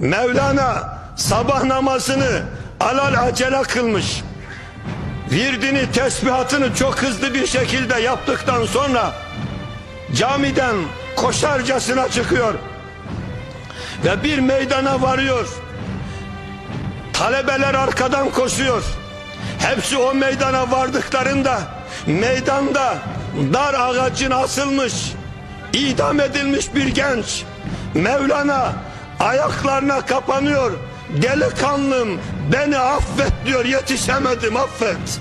Mevlana sabah namazını alal acele kılmış. Virdini, tesbihatını çok hızlı bir şekilde yaptıktan sonra camiden koşarcasına çıkıyor ve bir meydana varıyor. Talebeler arkadan koşuyor. Hepsi o meydana vardıklarında meydanda dar ağacın asılmış, idam edilmiş bir genç Mevlana ayaklarına kapanıyor. Delikanlım beni affet diyor yetişemedim affet.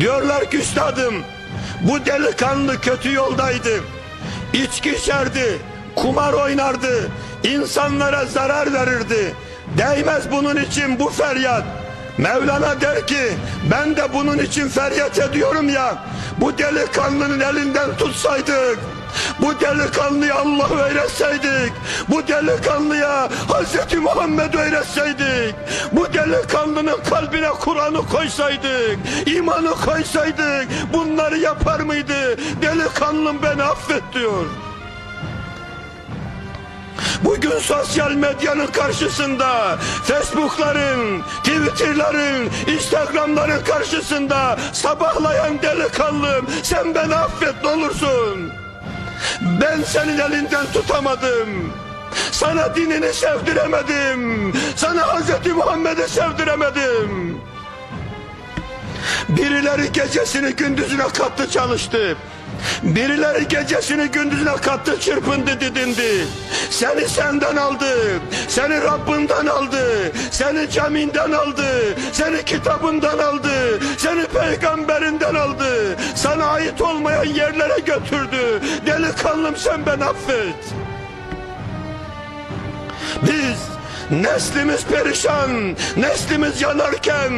Diyorlar ki üstadım bu delikanlı kötü yoldaydı. İçki içerdi, kumar oynardı, insanlara zarar verirdi. Değmez bunun için bu feryat. Mevlana der ki ben de bunun için feryat ediyorum ya. Bu delikanlının elinden tutsaydık. Bu delikanlıyı Allah öğretseydik. Bu delikanlıya Hazreti Muhammed öğretseydik. Bu delikanlının kalbine Kur'an'ı koysaydık. imanı koysaydık. Bunları yapar mıydı? Delikanlım beni affet diyor. Bugün sosyal medyanın karşısında, Facebook'ların, Twitter'ların, Instagram'ların karşısında sabahlayan delikanlım sen beni affet ne olursun. Ben senin elinden tutamadım. Sana dinini sevdiremedim. Sana Hz. Muhammed'i sevdiremedim. Birileri gecesini gündüzüne kattı çalıştı. Birileri gecesini gündüzüne kattı çırpındı didindi. Seni senden aldı. Seni Rabbinden aldı. Seni caminden aldı. Seni kitabından aldı. Seni peygamberinden aldı. Sana ait olmayan yerlere götürdü. Delikanlım sen ben affet. Biz neslimiz perişan, neslimiz yanarken,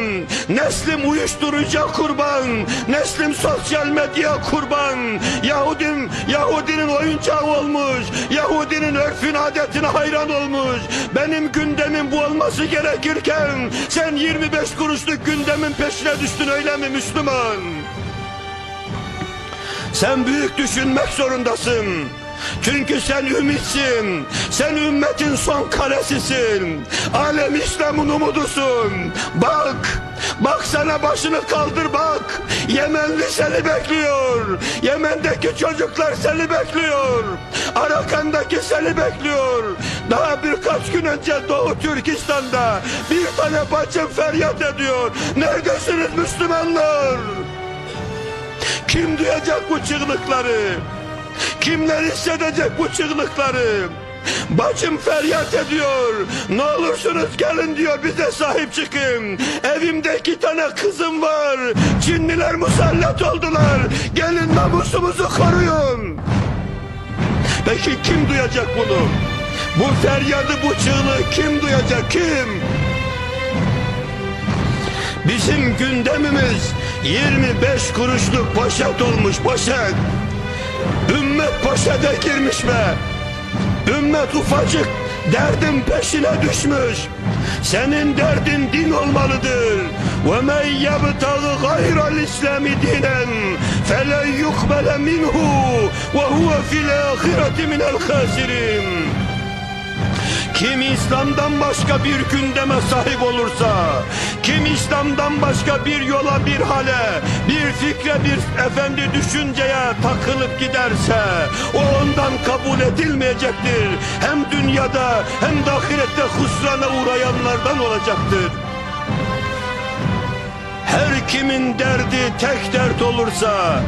neslim uyuşturucuya kurban, neslim sosyal medya kurban, Yahudim, Yahudinin oyuncağı olmuş, Yahudinin örfün adetine hayran olmuş. Benim gündemim bu olması gerekirken, sen 25 kuruşluk gündemin peşine düştün öyle mi Müslüman? Sen büyük düşünmek zorundasın. Çünkü sen ümitsin. Sen ümmetin son kalesisin. Alem İslam'ın umudusun. Bak. Bak sana başını kaldır bak. Yemenli seni bekliyor. Yemen'deki çocuklar seni bekliyor. Arakan'daki seni bekliyor. Daha birkaç gün önce Doğu Türkistan'da bir tane bacım feryat ediyor. Neredesiniz Müslümanlar? Kim duyacak bu çığlıkları? Kimler hissedecek bu çığlıkları? Bacım feryat ediyor. Ne olursunuz gelin diyor bize sahip çıkın. Evimde iki tane kızım var. Cinliler musallat oldular. Gelin namusumuzu koruyun. Peki kim duyacak bunu? Bu feryadı bu çığlığı kim duyacak kim? Bizim gündemimiz 25 kuruşluk poşet olmuş poşet. Ümmet poşete girmiş be. Ümmet ufacık derdin peşine düşmüş. Senin derdin din olmalıdır. Ve men yebtagi gayral İslami dinen felen yukbele minhu ve huve fil ahireti minel khasirin. Kim İslam'dan başka bir gündeme sahip olursa, kim İslam'dan başka bir yola, bir hale, bir fikre, bir efendi düşünceye takılıp giderse, o ondan kabul edilmeyecektir. Hem dünyada hem de ahirette husrana uğrayanlardan olacaktır. Her kimin derdi tek dert olursa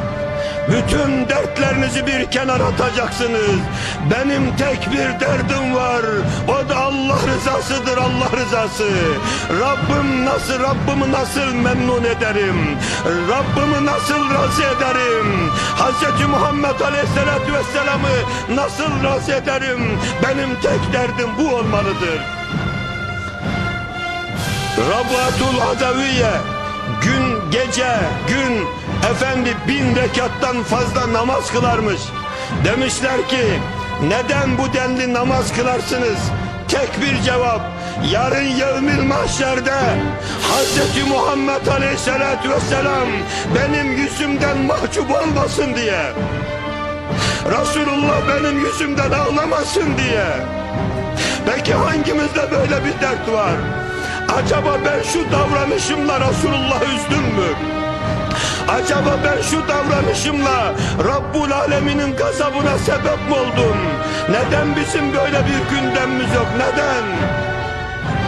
bütün dertlerinizi bir kenara atacaksınız. Benim tek bir derdim var. O da Allah rızasıdır Allah rızası. Rabbim nasıl Rabbimi nasıl memnun ederim? Rabbimi nasıl razı ederim? Hz. Muhammed Aleyhisselatü Vesselam'ı nasıl razı ederim? Benim tek derdim bu olmalıdır. Rabatul Adaviye gün gece gün efendi bin rekattan fazla namaz kılarmış. Demişler ki neden bu denli namaz kılarsınız? Tek bir cevap yarın yevmil mahşerde Hz. Muhammed Aleyhisselatü Vesselam benim yüzümden mahcup olmasın diye Resulullah benim yüzümden ağlamasın diye Peki ki hangimizde böyle bir dert var? Acaba ben şu davranışımla Resulullah üzdüm mü? Acaba ben şu davranışımla Rabbul Alemin'in gazabına sebep mi oldum? Neden bizim böyle bir gündemimiz yok? Neden?